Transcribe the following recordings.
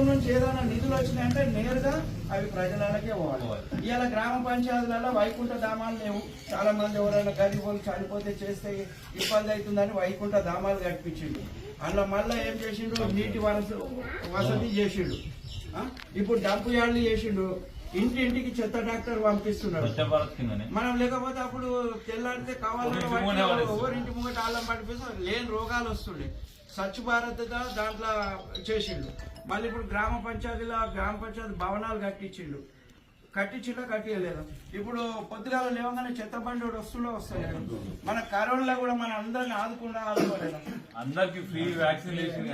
ప్రభుత్వం నుంచి ఏదైనా నిధులు వచ్చినాయంటే నేరుగా అవి ప్రజలకే పోవాలి. ఇవాళ గ్రామ పంచాయతీలలో వైకుంఠ ధామాలు లేవు. చాలా మంది ఎవరైనా గరీబులు చనిపోతే చేస్తే ఇబ్బంది అవుతుందని వైకుంఠ ధామాలు కట్టించిండు. అందులో మళ్ళీ ఏం చేసిండు? నీటి వరస వసతి చేసిండు? ఇప్పుడు డంపు యార్డ్లు చేసిండు. ఇంటింటికి చెత్త డాక్టర్ పంపిస్తున్నాడు. మనం లేకపోతే అప్పుడు తెల్లారితే కావాలంటే ఎవరింటి ముంగటే ఆళ్ళం పడిపోయి లేని రోగాలు వస్తుండే. స్వచ్ఛ భారత్ దా దాంట్లో చేసిండు. మళ్ళీ ఇప్పుడు గ్రామ పంచాయతీలో గ్రామ పంచాయతీ భవనాలు కట్టించిండు. కట్టించిండో కట్టియలేదు? ఇప్పుడు పొద్దుగాల లేవగానే చెత్త బండి ఒకటి వస్తుండో వస్తలేదు? మన కరోనాలో కూడా మన అందరిని ఆదుకుండా ఆదుకోలేదు? అందరికి ఫ్రీ వ్యాక్సినేషన్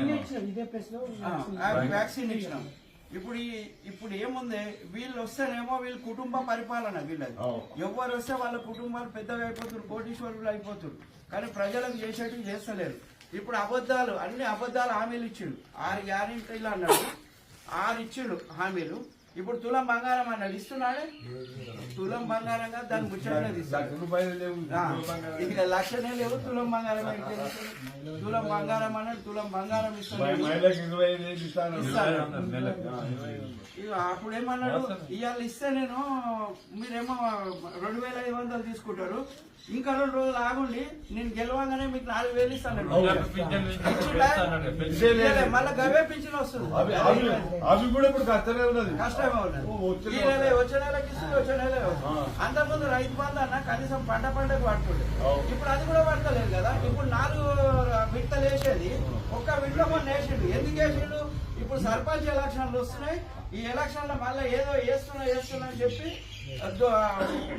వ్యాక్సిన్ ఇచ్చినాం. ఇప్పుడు ఈ ఇప్పుడు ఏముంది? వీళ్ళు వస్తేనేమో వీళ్ళ కుటుంబ పరిపాలన వీళ్ళది. ఎవరు వస్తే వాళ్ళ కుటుంబాలు పెద్దగా అయిపోతారు కోటీశ్వరులు అయిపోతారు. కానీ ప్రజలకు చేసేటివి చేస్తలేరు. ఇప్పుడు అబద్ధాలు అన్ని అబద్ధాలు హామీలు ఇచ్చిండు. ఆరు గ్యారెంటీలు అన్నాడు. ఆరు ఇచ్చిండు హామీలు. ఇప్పుడు తులం బంగారం అన్నాడు ఇస్తున్నాడే తులం బంగారంగా దాని ముచ్చటనే తీస్తాడు ఆ, ఇక లక్షనే లేవు తులం బంగారం? తులం బంగారం అన్నాడు తులం బంగారం ఇస్తున్నాడు మహిళలకు ఇరవై ఐదు వేలు ఇస్తాను ఇక అప్పుడు ఏమన్నాడు? ఇవాళ ఇస్తే నేను మీరేమో రెండు వేల ఐదు వందలు తీసుకుంటారు. ఇంకా రెండు రోజులు ఆగుండి నేను గెలవగానే మీకు నాలుగు వేలు ఇస్తాను మళ్ళా గవే పింఛన్ వస్తుంది. అవి అవి అవి కూడా ఇప్పుడు కష్టమే ఉన్నది. వచ్చే ఈ నెల వచ్చే నెలకి ఇస్తుంది వచ్చే నెల అంతకుముందు రైతు బంధు అన్న కనీసం పంట పంటకు పడుతుండే. ఇప్పుడు అది కూడా పడతలేదు కదా? ఇప్పుడు నాలుగు విడతలు వేసేది ఒక్క విడత మొన్న వేసిండు ఎందుకు వేసిండు ఇప్పుడు సర్పంచ్ ఎలక్షన్లు వస్తున్నాయి. ఈ ఎలక్షన్లో మళ్ళీ ఏదో వేస్తున్నా వేస్తున్నా అని చెప్పి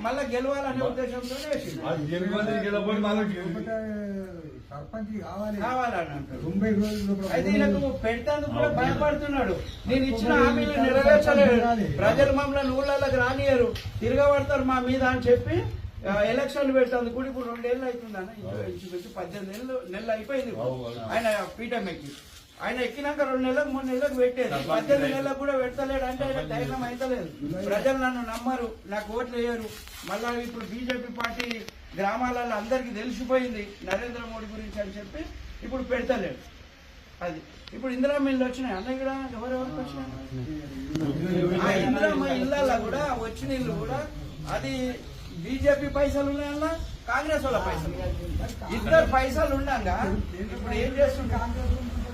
మళ్ళా గెలవాలనే ఉద్దేశంతో వేసిండు సర్పంచ్ కావాలి. తొంభై రోజులు అయితే పెట్టేందుకు కూడా భయపడుతున్నాడు. నేను ఇచ్చిన హామీలు నెరవేర్చలేదు. ప్రజలు మమ్మల్ని ఊళ్ళలోకి రానియరు. తిరగబడతారు మా మీద అని చెప్పి ఎలక్షన్లు పెట్టేందుకు కూడా ఇప్పుడు రెండేళ్ళు అవుతుంది అన్న ఇంచుమించు పద్దెనిమిది నెలలు నెలలు అయిపోయింది. ఆయన పీఠం ఎక్కి. ఆయన ఎక్కినాక రెండు నెలలకు మూడు నెలలకు పెట్టేది. పద్దెనిమిది నెలలకు కూడా పెడతలేడు అంటే ఆయన ధైర్యం అయితలేదు. ప్రజలు నన్ను నమ్మరు నాకు ఓట్లు వేయరు. మళ్ళా ఇప్పుడు బీజేపీ పార్టీ గ్రామాలలో అందరికీ తెలిసిపోయింది నరేంద్ర మోడీ గురించి అని చెప్పి ఇప్పుడు పెడతలేడు. అది. ఇప్పుడు ఇందిరామ్మ ఇల్లు వచ్చినాయి. అన్నయ్య కూడా ఎవరెవరికి వచ్చినాయి ఇందిరామ్మ ఇళ్ళల్లో కూడా వచ్చిన ఇల్లు కూడా అది బీజేపీ పైసలు ఉన్నాయన్నా కాంగ్రెస్ వాళ్ళ పైసలు. ఇద్దరు పైసలు ఉండగా ఇప్పుడు ఏం చేస్తుంటా